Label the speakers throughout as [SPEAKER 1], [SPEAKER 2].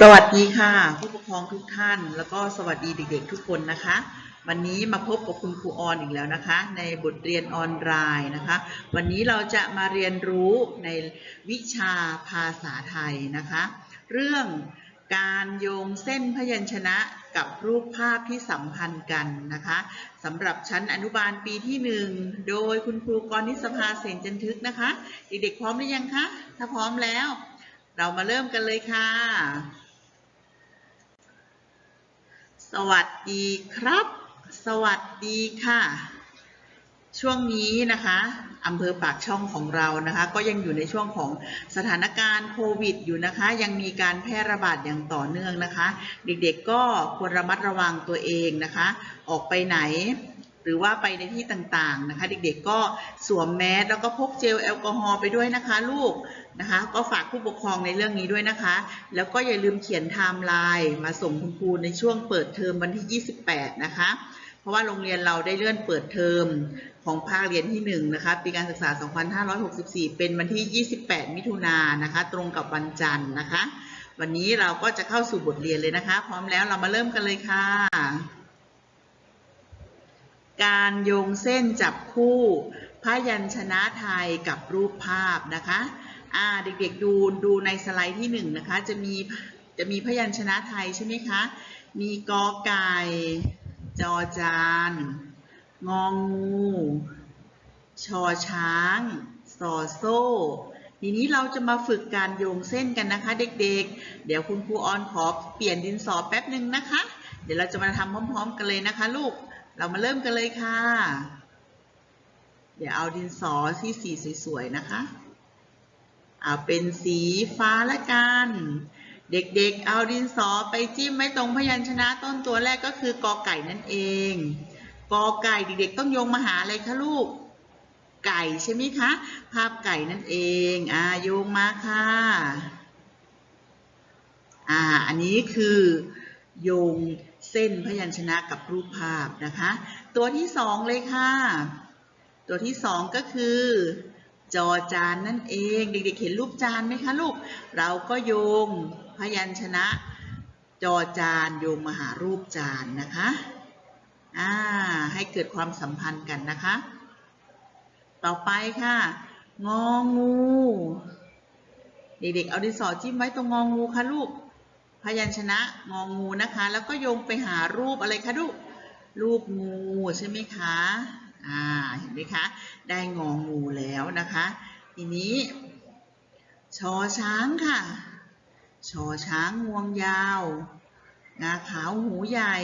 [SPEAKER 1] สวัสดีค่ะ ผู้ปกครองทุกท่าน แล้วก็สวัสดีเด็กๆทุกคนนะคะ วันนี้มาพบกับคุณครูออนอีกแล้วนะคะ ในบทเรียนออนไลน์นะคะ วันนี้เราจะมาเรียนรู้ในวิชาภาษาไทยนะคะ เรื่องการโยงเส้นพยัญชนะกับรูปภาพที่สัมพันธ์กันนะคะสำหรับชั้นอนุบาลปีที่หนึ่งโดยคุณครูกรณิสภาเสนจันทึกนะคะ เด็กๆพร้อมหรือยังคะ ถ้าพร้อมแล้ว เรามาเริ่มกันเลยค่ะ สวัสดีครับ สวัสดีค่ะ ช่วงนี้นะคะอำเภอปากช่องของเรานะคะ ก็ยังอยู่ในช่วงของสถานการณ์โควิดอยู่นะคะ ยังมีการแพร่ระบาดอย่างต่อเนื่องนะคะ เด็กๆก็ควรระมัดระวังตัวเองนะคะ ออกไปไหน หรือว่าไปในที่ต่างๆนะคะ เด็กๆก็สวมแมสแล้วก็พกเจลแอลกอฮอล์ไปด้วยนะคะลูกนะคะ ก็ฝากผู้ปกครองในเรื่องนี้ด้วยนะคะ แล้วก็อย่าลืมเขียนไทม์ไลน์มาส่งคุณครูในช่วงเปิดเทอมวันที่ 28 นะคะ เพราะว่าโรงเรียนเราได้เลื่อนเปิดเทอมของภาคเรียนที่1นะคะปีการศึกษา 2564 เป็นวันที่ 28 มิถุนายนนะคะ ตรงกับวันจันทร์นะคะ วันนี้เราก็จะเข้าสู่บทเรียนเลยนะคะ พร้อมแล้วเรามาเริ่มกันเลยค่ะ การโยงเส้นจับคู่พยัญชนะไทยกับรูปภาพนะคะอ่าเด็กๆดูดูในสไลด์ที่หนึ่งนะคะจะมีจะมีพยัญชนะไทยใช่ไหมคะ มีกอไก่จอจาน งองูชอช้างสอโซ่ ทีนี้เราจะมาฝึกการโยงเส้นกันนะคะ เด็กๆเดี๋ยวคุณครูออนขอเปลี่ยนดินสอแป๊บหนึ่งนะคะ เดี๋ยวเราจะมาทำพร้อม ๆ กันเลยนะคะลูก เรามาเริ่มกันเลยค่ะ เดี๋ยวเอาดินสอที่สีสวยๆนะคะเอาเป็นสีฟ้าละกัน เด็กๆ เอาดินสอไปจิ้มไว้ตรงพยัญชนะต้นตัวแรกก็คือกอไก่นั่นเอง กอไก่เด็กๆ ต้องโยงมาหาอะไรคะลูก ไก่ใช่ไหมคะ ภาพไก่นั่นเอง อ่าโยงมาค่ะ อ่า อันนี้คือ โยงเส้นพยัญชนะกับรูปภาพนะคะ ตัวที่สองเลยค่ะ ตัวที่สองก็คือ จอจานนั่นเอง เด็กๆเห็นรูปจานไหมคะลูก เราก็โยงพยัญชนะ จอจานโยงมาหารูปจานนะคะอ่าให้เกิดความสัมพันธ์กันนะคะ ต่อไปค่ะ งองู เด็กๆเอาดินสอจิ้มไว้ตรงงองูค่ะลูก พยัญชนะงองูนะคะ แล้วก็โยงไปหารูปอะไรคะลูกรูปงูใช่ไหมคะอ่าเห็นไหมคะ ได้งองูแล้วนะคะ ทีนี้ชอช้างค่ะชอช้างงวงยาวงาขาวหูใหญ่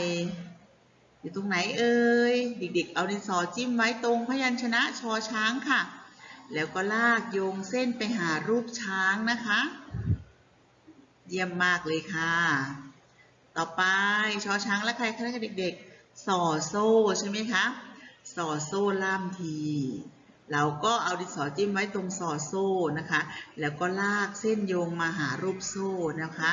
[SPEAKER 1] อยู่ตรงไหนเอ่ยเด็กๆเอาดินสอจิ้มไว้ตรงพยัญชนะชอช้างค่ะ แล้วก็ลากโยงเส้นไปหารูปช้างนะคะ เยี่ยมมากเลยค่ะ ต่อไปชอช้างและใครคะเด็กๆสอโซ่ใช่ไหมคะสอโซ่ล่ามทีเราก็เอาดินสอจิ้มไว้ตรงสอโซ่นะคะ แล้วก็ลากเส้นโยงมาหารูปโซ่นะคะ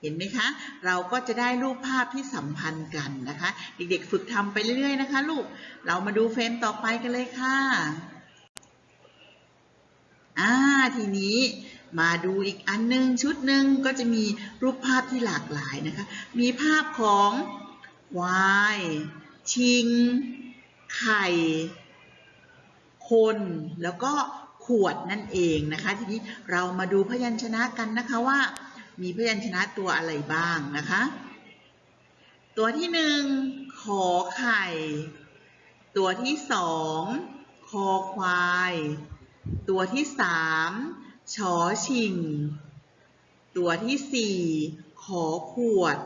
[SPEAKER 1] เห็นไหมคะ เราก็จะได้รูปภาพที่สัมพันธ์กันนะคะ เด็กๆฝึกทำไปเรื่อยๆนะคะลูก เรามาดูเฟรมต่อไปกันเลยค่ะ อ่า ทีนี้ มาดูอีกอันหนึงชุดหนึ่งก็จะมีรูปภาพที่หลากหลายนะคะ มีภาพของควาย ชิง ไข่ คนแล้วก็ขวดนั่นเองนะคะ ทีนี้เรามาดูพยัญชนะกันนะคะว่า มีพยัญชนะตัวอะไรบ้างนะคะ ตัวที่หนึ่งขอไข่ ตัวที่สองคอควาย ตัวที่สาม ชอชิง ตัวที่สี่ขอขวด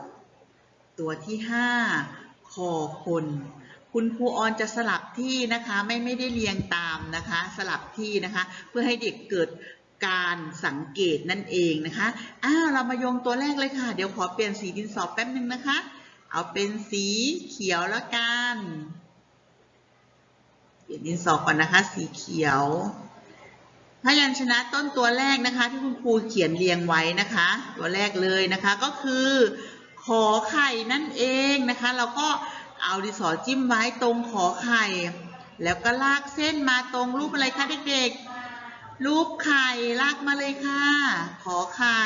[SPEAKER 1] ตัวที่ห้าคอคน คุณครูออนจะสลับที่นะคะ ไม่ไม่ได้เรียงตามนะคะ สลับที่นะคะ เพื่อให้เด็กเกิดการสังเกตนั่นเองนะคะ อ้าวเรามาโยงตัวแรกเลยค่ะ เดี๋ยวขอเปลี่ยนสีดินสอแป๊บนึงนะคะ เอาเป็นสีเขียวแล้วกัน เปลี่ยนดินสอก่อนนะคะ สีเขียว พยัญชนะต้นตัวแรกนะคะ ที่คุณครูเขียนเรียงไว้นะคะ ตัวแรกเลยนะคะก็คือขอไข่นั่นเองนะคะ เราก็เอาดินสอจิ้มไว้ตรงขอไข่ แล้วก็ลากเส้นมาตรงรูปอะไรคะเด็กๆ รูปไข่ลากมาเลยค่ะ ขอไข่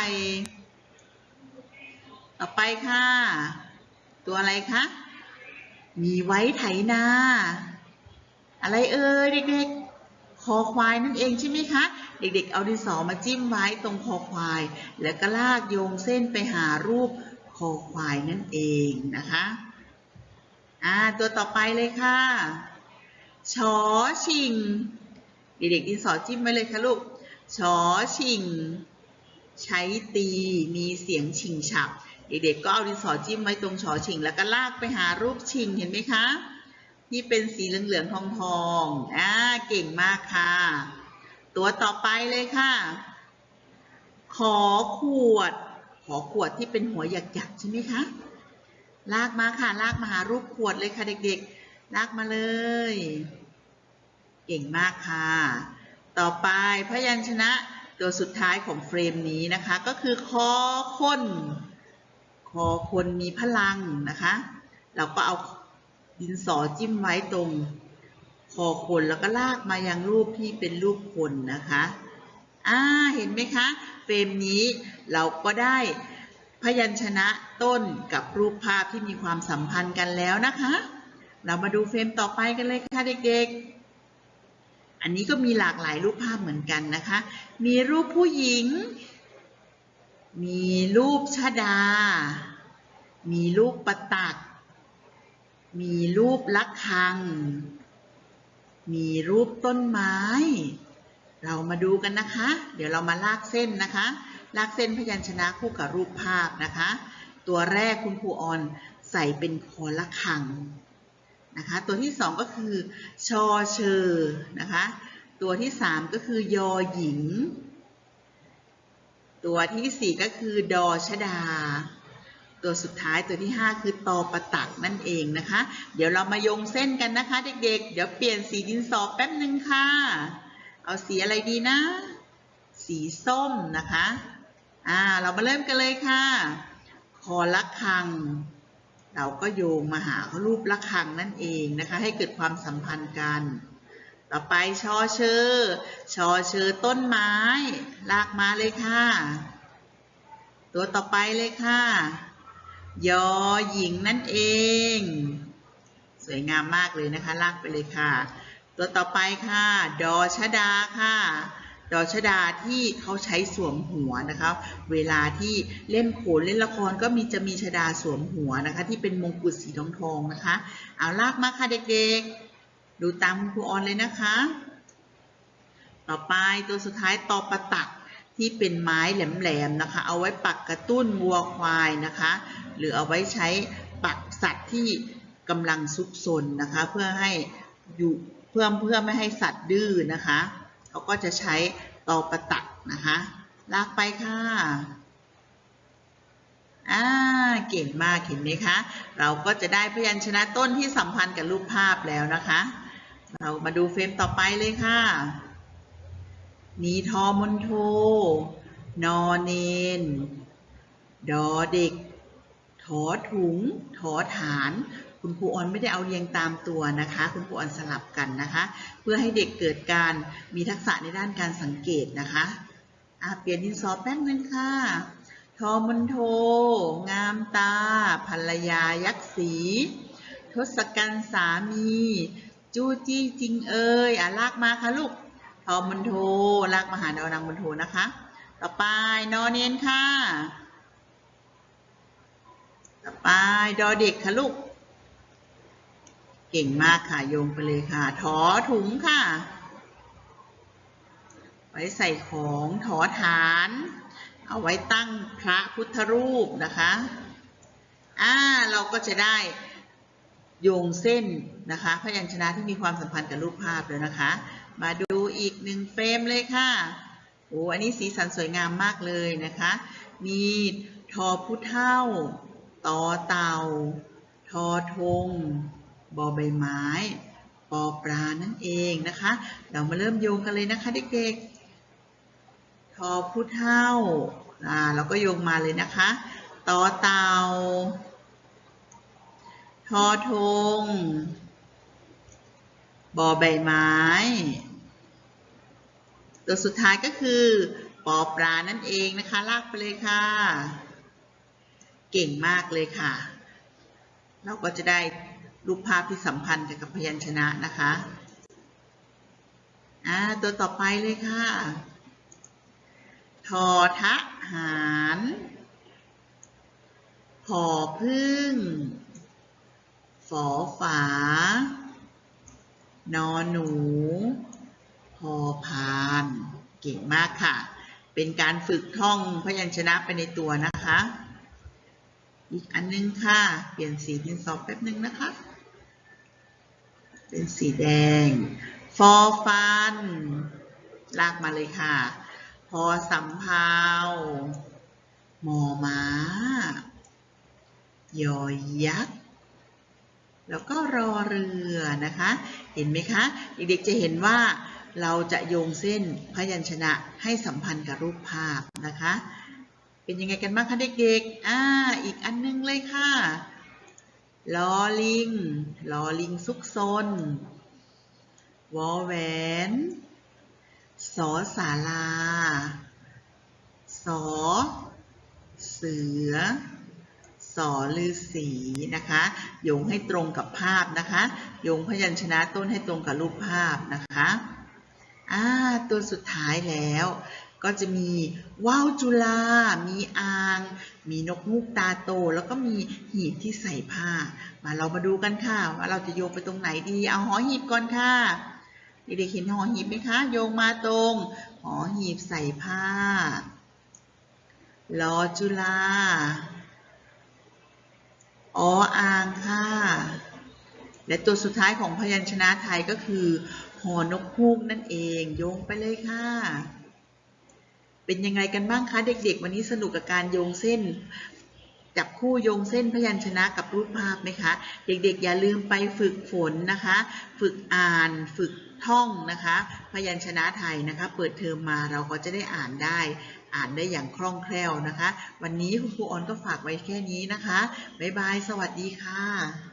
[SPEAKER 1] ต่อไปค่ะ ตัวอะไรคะมีไว้ไถนา อะไรเอ่ยเด็กๆ คอควายนั่นเองใช่ไหมคะ เด็กๆ เอาดินสอมาจิ้มไว้ตรงคอควาย แล้วก็ลากโยงเส้นไปหารูปคอควายนั่นเองนะคะ อ่า ตัวต่อไปเลยค่ะ ชอชิง เด็กๆ ดินสอจิ้มไว้เลยค่ะลูก ชอชิง ใช้ตี มีเสียงชิงฉับ เด็กๆ ก็เอาดินสอจิ้มไว้ตรงชอชิง แล้วก็ลากไปหารูปชิง เห็นไหมคะ ที่เป็นสีเหลืองๆทองๆอ่าเก่งมากค่ะ ตัวต่อไปเลยค่ะ ขอขวด ขอขวดที่เป็นหัวหยักๆใช่ไหมคะ ลากมาค่ะ ลากมาหารูปขวดเลยค่ะเด็กๆ ลากมาเลย เก่งมากค่ะ ต่อไปพยัญชนะตัวสุดท้ายของเฟรมนี้นะคะ ก็คือคอคนคอคนมีพลังนะคะ เราก็เอา ดินสอจิ้มไว้ตรงคอคนแล้วก็ลากมายังรูปที่เป็นรูปคนนะคะอ่าเห็นไหมคะเฟรมนี้เราก็ได้พยัญชนะต้นกับรูปภาพที่มีความสัมพันธ์กันแล้วนะคะ เรามาดูเฟรมต่อไปกันเลยค่ะเด็กๆ อันนี้ก็มีหลากหลายรูปภาพเหมือนกันนะคะ มีรูปผู้หญิง มีรูปชดา มีรูปประตัก มีรูปลักคัง มีรูปต้นไม้ เรามาดูกันนะคะ เดี๋ยวเรามาลากเส้นนะคะ ลากเส้นพยัญชนะคู่กับรูปภาพนะคะ ตัวแรกคุณครูออนใส่เป็นคอละคังนะคะ ตัวที่สองก็คือชอเชอนะคะ ตัวที่สามก็คือยอหญิง ตัวที่สี่ก็คือดอชดา ตัวสุดท้ายตัวที่ 5 คือตอประตักนั่นเองนะคะ เดี๋ยวเรามาโยงเส้นกันนะคะ เด็กๆเดี๋ยวเปลี่ยนสีดินสอแป๊บหนึ่งค่ะ เอาสีอะไรดีนะ สีส้มนะคะอ่าเรามาเริ่มกันเลยค่ะ คอละคัง เราก็โยงมาหารูประคังนั่นเองนะคะ ให้เกิดความสัมพันธ์กัน ต่อไปชอเชอชอเชอต้นไม้ ลากมาเลยค่ะ ตัวต่อไปเลยค่ะ ยอหญิงนั่นเอง สวยงามมากเลยนะคะ ลากไปเลยค่ะ ตัวต่อไปค่ะ ดอชดาค่ะ ดอชดาที่เขาใช้สวมหัวนะคะ เวลาที่เล่นโขนเล่นละครก็มีจะมีชดาสวมหัวนะคะ ที่เป็นมงกุฎสีทองทองนะคะ เอาลากมาค่ะเด็กๆ ดูตามคุณครูออนเลยนะคะ ต่อไปตัวสุดท้ายตอประตักที่เป็นไม้แหลมๆนะคะ เอาไว้ปักกระตุ้นวัวควายนะคะ หรือเอาไว้ใช้ปักสัตว์ที่กำลังซุกซนนะคะ เพื่อให้อยู่เพื่อเพื่อไม่ให้สัตว์ดื้อนะคะเขาก็จะใช้ตอประตักนะคะลากไปค่ะอ่าเก่งมากเห็นไหมคะ เราก็จะได้พยัญชนะต้นที่สัมพันธ์กับรูปภาพแล้วนะคะ เรามาดูเฟรมต่อไปเลยค่ะ นีทอมนโท นอเนน ดอเด็ก ถอถุง ถอฐาน คุณครูออนไม่ได้เอาเรียงตามตัวนะคะ คุณครูออนสลับกันนะคะ เพื่อให้เด็กเกิดการมีทักษะในด้านการสังเกตนะคะอะเปลี่ยนดินสอแป๊บนึงค่ะทอมนโท งามตา ภรรยายักษ์สีทศกัณฐ์สามี จู้จี้จริงเอ่ยอะลากมาค่ะลูกทอมันโทลากมาหาดาวนางบนโทนะคะ ต่อไปนอนเนียนค่ะ ต่อไปดอเด็กค่ะลูก เก่งมากค่ะโยงไปเลยค่ะ ถอถุงค่ะ ไว้ใส่ของถอฐาน เอาไว้ตั้งพระพุทธรูปนะคะอ่าเราก็จะได้โยงเส้นนะคะ พยัญชนะที่มีความสัมพันธ์กับรูปภาพแล้วนะคะ มาดูอีกหนึ่งเฟรมเลยค่ะโอ้อันนี้สีสันสวยงามมากเลยนะคะ มีทอผู้เท่า ต่อเต่า ทอธงบอใบไม้ ปอปลานั่นเองนะคะ เรามาเริ่มโยงกันเลยนะคะเด็กๆ ทอผู้เท่า อ่า เราก็โยงมาเลยนะคะ ต่อเต่า ทอธงบอใบไม้ ตัวสุดท้ายก็คือ ปอปลานั่นเองนะคะ ลากไปเลยค่ะ เก่งมากเลยค่ะ เราก็จะได้รูปภาพที่สัมพันธ์กับพยัญชนะนะคะอ่าตัวต่อไปเลยค่ะ ทอทะหารพอพึ่ง ฝอฝา นอหนู พอพาน เก่งมากค่ะ เป็นการฝึกท่องพยัญชนะไปในตัวนะคะ อีกอันนึงค่ะ เปลี่ยนสีดินสอแป๊บนึงนะคะ เป็นสีแดง ฟอฟัน ลากมาเลยค่ะ พอสำเภามอม้ายอยักษ์ แล้วก็รอเรือนะคะ เห็นไหมคะ เด็กๆจะเห็นว่าเราจะโยงเส้นพยัญชนะให้สัมพันธ์กับรูปภาพนะคะ เป็นยังไงกันบ้างคะเด็กๆ อ่า อีกอันนึงเลยค่ะลอลิงลอลิงซุกซน วอแหวน สอสาลา สอ เสือ สอลือสีนะคะ โยงให้ตรงกับภาพนะคะ โยงพยัญชนะต้นให้ตรงกับรูปภาพนะคะ อ่า ตัวสุดท้ายแล้ว ก็จะมีว่าวจุฬามีอ่าง มีนกมูกตาโต แล้วก็มีหีบที่ใส่ผ้า มาเรามาดูกันค่ะ ว่าเราจะโยงไปตรงไหนดี เอาหอหีบก่อนค่ะเด็กๆเห็นหอหีบไหมคะ โยงมาตรงหอหีบใส่ผ้า ลอจุฬาออ่างค่ะ และตัวสุดท้ายของพยัญชนะไทยก็คือหอนกฮูกนั่นเอง โยงไปเลยค่ะ เป็นยังไงกันบ้างคะเด็กๆ วันนี้สนุกกับการโยงเส้น จับคู่โยงเส้นพยัญชนะกับรูปภาพไหมคะ เด็กๆ อย่าลืมไปฝึกฝนนะคะ ฝึกอ่านฝึกท่องนะคะ พยัญชนะไทยนะคะ เปิดเทอมมาเราก็จะได้อ่านได้ อ่านได้อย่างคล่องแคล่วนะคะ วันนี้คุณครูออนก็ฝากไว้แค่นี้นะคะบ๊ายบายสวัสดีค่ะ